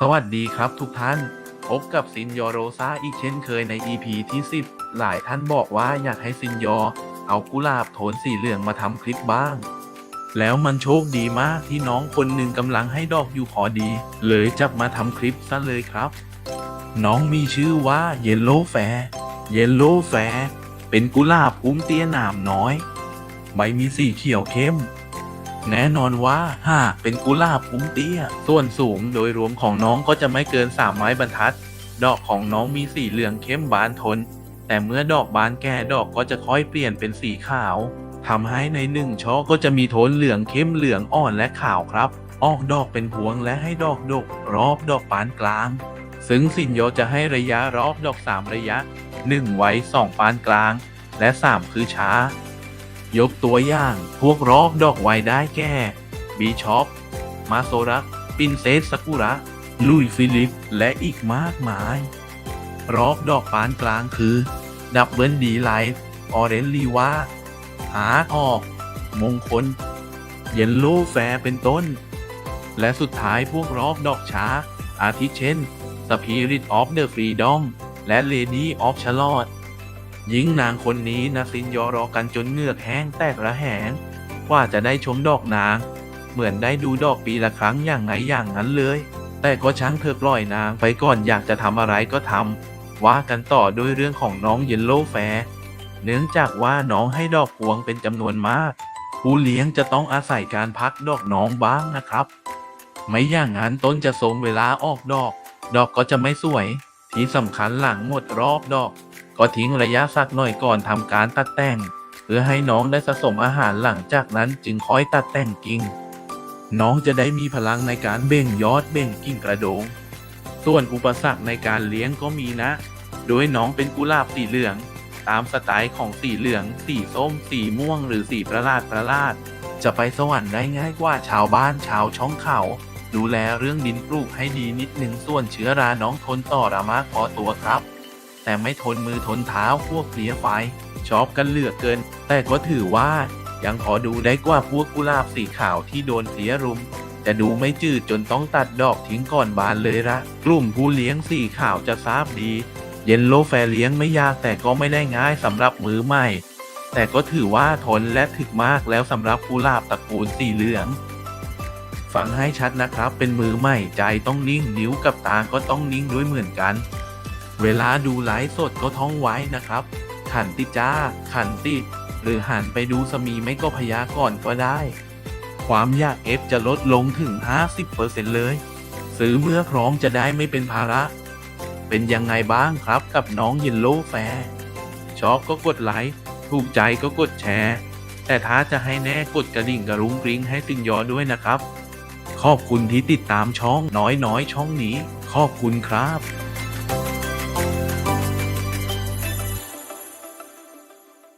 สวัสดีครับทุกท่าน พบกับซินยอโรซาอีกเช่นเคยใน EP ที่ 10 หลายท่านบอกว่าอยากให้ซินยอ เอากุหลาบโทนสีเหลืองมาทำคลิปบ้าง แล้วมันโชคดีมากที่น้องคนหนึ่งกำลังให้ดอกอยู่พอดี เลยจับมาทำคลิปซะเลยครับ น้องมีชื่อว่าเยลโลแฟร์เยลโลแฟร์เป็นกุหลาบพุ่มเตี้ยหนามน้อย ใบมีสีเขียวเข้ม แน่นอนว่าหาเป็นกุหลาบพุ่มเตี้ย ส่วนสูงโดยรวมของน้องก็จะไม่เกินสามไม้บรรทัด ดอกของน้องมีสีเหลืองเข้มบานทน แต่เมื่อดอกบานแก่ดอกก็จะค่อยเปลี่ยนเป็นสีขาวทำให้ในหนึ่งช่อก็จะมีโทนเหลืองเข้มเหลืองอ่อนและขาวครับ ออกดอกเป็นพวงและให้ดอกดก รอบดอกปานกลาง ซึ่งสินโยจะให้ระยะรอบดอกสามระยะ 1 ไว้ 2 ปานกลาง และ 3 คือช้า ยกตัวอย่าง พวกรอบดอกไวได้แก่บีชอปมาโซรักปินเซสซากุระ ลุยฟิลิป และอีกมากมายรอบดอกปานกลางคือ ดับเบิลดีไลท์ออเรนลีวาหาออก มงคล เยนโลแฟร์เป็นต้น และสุดท้ายพวกรอบดอกช้า อาทิเช่น Spirit of the Freedom และ Lady of Charlotte หญิงนางคนนี้นะซินยอรอกันจนเหงือกแห้งแตกระแหง ว่าจะได้ชมดอกนาง เหมือนได้ดูดอกปีละครั้งอย่างไหนอย่างนั้นเลย แต่ก็ช่างเธอปล่อยนางไปก่อนอยากจะทำอะไรก็ทำว่ากันต่อด้วยเรื่องของน้องเยลโลแฟเนื่องจากว่าน้องให้ดอกพวงเป็นจำนวนมาก ผู้เลี้ยงจะต้องอาศัยการพักดอกน้องบ้างนะครับ ไม่อย่างนั้นต้นจะทรงเวลาออกดอก ดอกก็จะไม่สวย ที่สำคัญหลังหมดรอบดอก ก็ทิ้งระยะสักหน่อยก่อนทำการตัดแต่ง เพื่อให้น้องได้สะสมอาหารหลังจากนั้นจึงค่อยตัดแต่งกิ่ง น้องจะได้มีพลังในการเบ่งยอดเบ่งกิ่งกระโดง ส่วนอุปสรรคในการเลี้ยงก็มีนะ โดยน้องเป็นกุหลาบสีเหลือง ตามสไตล์ของสีเหลือง สีส้ม สีม่วง หรือสีประหลาดประหลาด จะไปสวรรค์ได้ง่ายกว่าชาวบ้านชาวช่องเขา ดูแลเรื่องดินปลูกให้ดีนิดหนึ่งส่วนเชื้อราน้องทนต่อระมากพอตัวครับ แต่ไม่ทนมือทนเท้าพวกเพลียไฟชอบกันเหลือกเกิน แต่ก็ถือว่ายังพอดูได้กว่าพวกกุหลาบสีขาวที่โดนเพลียรุมจะดูไม่จืดจนต้องตัดดอกทิ้งก่อนบานเลยละกลุ่มผู้เลี้ยงสีขาวจะทราบดี เยนโลแฟเลี้ยงไม่ยากแต่ก็ไม่ได้ง่ายสำหรับมือใหม่ แต่ก็ถือว่าทนและถึกมากแล้วสำหรับกุหลาบตระกูลสีเหลือง ฟังให้ชัดนะครับ เป็นมือใหม่ใจต้องนิ่งนิ้วกับตาก็ต้องนิ่งด้วยเหมือนกัน เวลาดูไลฟ์สดก็ท่องไว้นะครับ ขันติจ้า ขันติ หรือหันไปดูสมีไม่ก็พยากรณ์ก็ได้ ความยากเอฟจะลดลงถึง 50%เลย ซื้อเมื่อพร้อมจะได้ไม่เป็นภาระ เป็นยังไงบ้างครับกับน้องยินโลแฟร์ชอบก็กดไลค์ถูกใจก็กดแชร์แต่ถ้าจะให้แน่กดกระดิ่งกระรุ้งกริ้งให้สินยอด้วยนะครับ ขอบคุณที่ติดตามช่องน้อยน้อยๆช่องนี้ ขอบคุณครับ